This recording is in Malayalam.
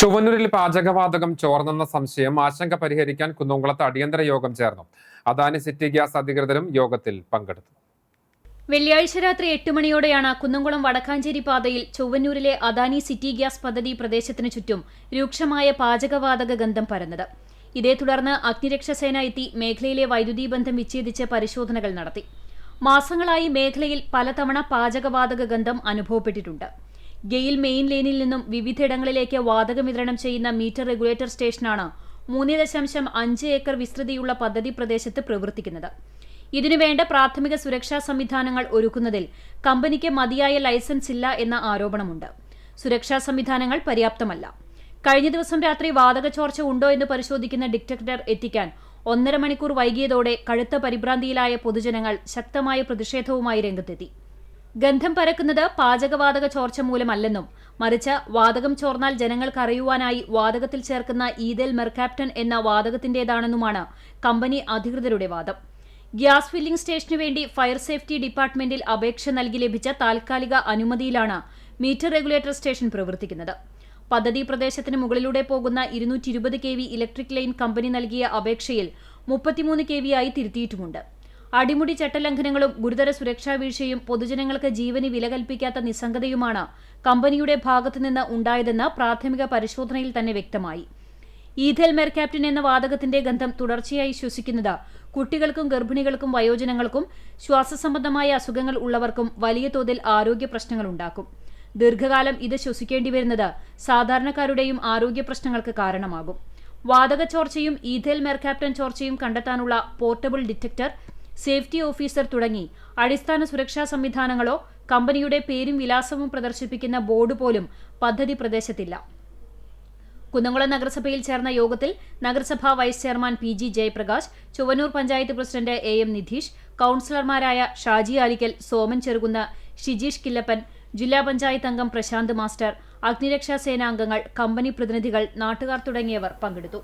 ചുവന്നൂരിൽ പാചകവാതകം ചോർന്നെന്ന സംശയം ആശങ്ക പരിഹരിക്കാൻ കുന്നംകുളത്ത് അടിയന്തര യോഗം ചേർന്നു. അദാനി സിറ്റി ഗ്യാസ് അധികൃതരും യോഗത്തിൽ പങ്കെടുത്തു. വെള്ളിയാഴ്ച രാത്രി എട്ട് മണിയോടെയാണ് കുന്നംകുളം വടക്കാഞ്ചേരി പാതയിൽ ചൊവ്വന്നൂരിലെ അദാനി സിറ്റി ഗ്യാസ് പദ്ധതി പ്രദേശത്തിനു ചുറ്റും രൂക്ഷമായ പാചകവാതക ഗന്ധം പരന്നത്. ഇതേ തുടർന്ന് അഗ്നിരക്ഷാസേന എത്തി മേഖലയിലെ വൈദ്യുതി ബന്ധം വിച്ഛേദിച്ച് പരിശോധനകൾ നടത്തി. മാസങ്ങളായി മേഖലയിൽ പലതവണ പാചകവാതക ഗന്ധം അനുഭവപ്പെട്ടിട്ടുണ്ട്. ഗെയിൽ മെയിൻ ലെയിനിൽ നിന്നും വിവിധയിടങ്ങളിലേക്ക് വാതകം വിതരണം ചെയ്യുന്ന മീറ്റർ റെഗുലേറ്റർ സ്റ്റേഷനാണ് മൂന്ന് ദശാംശം അഞ്ച് ഏക്കർ വിസ്തൃതിയുള്ള പദ്ധതി പ്രദേശത്ത് പ്രവർത്തിക്കുന്നത്. ഇതിനുവേണ്ട പ്രാഥമിക സുരക്ഷാ സംവിധാനങ്ങൾ ഒരുക്കുന്നതിൽ കമ്പനിക്ക് മതിയായ ലൈസൻസ് ഇല്ല എന്ന ആരോപണമുണ്ട്. സുരക്ഷാ സംവിധാനങ്ങൾ പര്യാപ്തമല്ല. കഴിഞ്ഞ ദിവസം രാത്രി വാതക ചോർച്ച ഉണ്ടോ എന്ന് പരിശോധിക്കുന്ന ഡിറ്റക്ടർ എത്തിക്കാൻ ഒന്നര മണിക്കൂർ വൈകിയതോടെ കഴുത്ത പരിഭ്രാന്തിയിലായ പൊതുജനങ്ങൾ ശക്തമായ പ്രതിഷേധവുമായി രംഗത്തെത്തി. ഗന്ധം പരക്കുന്നത് പാചകവാതക ചോർച്ച മൂലമല്ലെന്നും മറിച്ച് വാതകം ചോർന്നാൽ ജനങ്ങൾക്ക് അറിയുവാനായി വാതകത്തിൽ ചേർക്കുന്ന ഈദൽ മെർക്കാപ്റ്റൻ എന്ന വാതകത്തിന്റേതാണെന്നുമാണ് കമ്പനി അധികൃതരുടെ വാദം. ഗ്യാസ് ഫില്ലിംഗ് സ്റ്റേഷനു വേണ്ടി ഫയർ സേഫ്റ്റി ഡിപ്പാർട്ട്മെന്റിൽ അപേക്ഷ നൽകി ലഭിച്ച താൽക്കാലിക അനുമതിയിലാണ് മീറ്റർ റെഗുലേറ്റർ സ്റ്റേഷൻ പ്രവർത്തിക്കുന്നത്. പദ്ധതി പ്രദേശത്തിന് മുകളിലൂടെ പോകുന്ന ഇരുന്നൂറ്റി ഇരുപത് K V electric line company നൽകിയ അപേക്ഷയിൽ മുപ്പത്തിമൂന്ന് കെ ആയി തിരുത്തിയിട്ടുമുണ്ട്. അടിമുടി ചട്ടലംഘനങ്ങളും ഗുരുതര സുരക്ഷാ വീഴ്ചയും പൊതുജനങ്ങൾക്ക് ജീവന് വില കൽപ്പിക്കാത്ത നിസ്സംഗതയുമാണ് കമ്പനിയുടെ ഭാഗത്തുനിന്ന് ഉണ്ടായതെന്ന് പ്രാഥമിക പരിശോധനയിൽ തന്നെ വ്യക്തമായി. ഈഥൽ മെർക്യാപ്റ്റിൻ എന്ന വാതകത്തിന്റെ ഗന്ധം തുടർച്ചയായി ശ്വസിക്കുന്നത് കുട്ടികൾക്കും ഗർഭിണികൾക്കും വയോജനങ്ങൾക്കും ശ്വാസ സംബന്ധമായ അസുഖങ്ങൾ ഉള്ളവർക്കും വലിയ തോതിൽ ആരോഗ്യ പ്രശ്നങ്ങളുണ്ടാക്കും ദീർഘകാലം ഇത് ശ്വസിക്കേണ്ടി വരുന്നത് സാധാരണക്കാരുടെയും ആരോഗ്യ പ്രശ്നങ്ങൾക്ക് കാരണമാകും. വാതക ചോർച്ചയും ഈഥേൽ മെർക്യാപ്റ്റൻ ചോർച്ചയും കണ്ടെത്താനുള്ള പോർട്ടബിൾ ഡിറ്റക്ടർ സേഫ്റ്റി ഓഫീസർ തുടങ്ങി. അടിസ്ഥാന സുരക്ഷാ സംവിധാനങ്ങളോ കമ്പനിയുടെ പേരും വിലാസവും പ്രദർശിപ്പിക്കുന്ന ബോർഡ് പോലും പദ്ധതി പ്രദേശത്തില്ല. കുന്നംകുളം നഗരസഭയിൽ ചേർന്ന യോഗത്തിൽ നഗരസഭാ vice chairman P G Jayaprakash Chuvannur panchayat president A M Nidheesh കൌൺസിലർമാരായ Shaji Alikkal Soman Cherukunnu Shijeesh Killappan ജില്ലാ പഞ്ചായത്ത് അംഗം പ്രശാന്ത് മാസ്റ്റർ അഗ്നിരക്ഷാ സേനാംഗങ്ങൾ കമ്പനി പ്രതിനിധികൾ നാട്ടുകാർ തുടങ്ങിയവർ പങ്കെടുത്തു.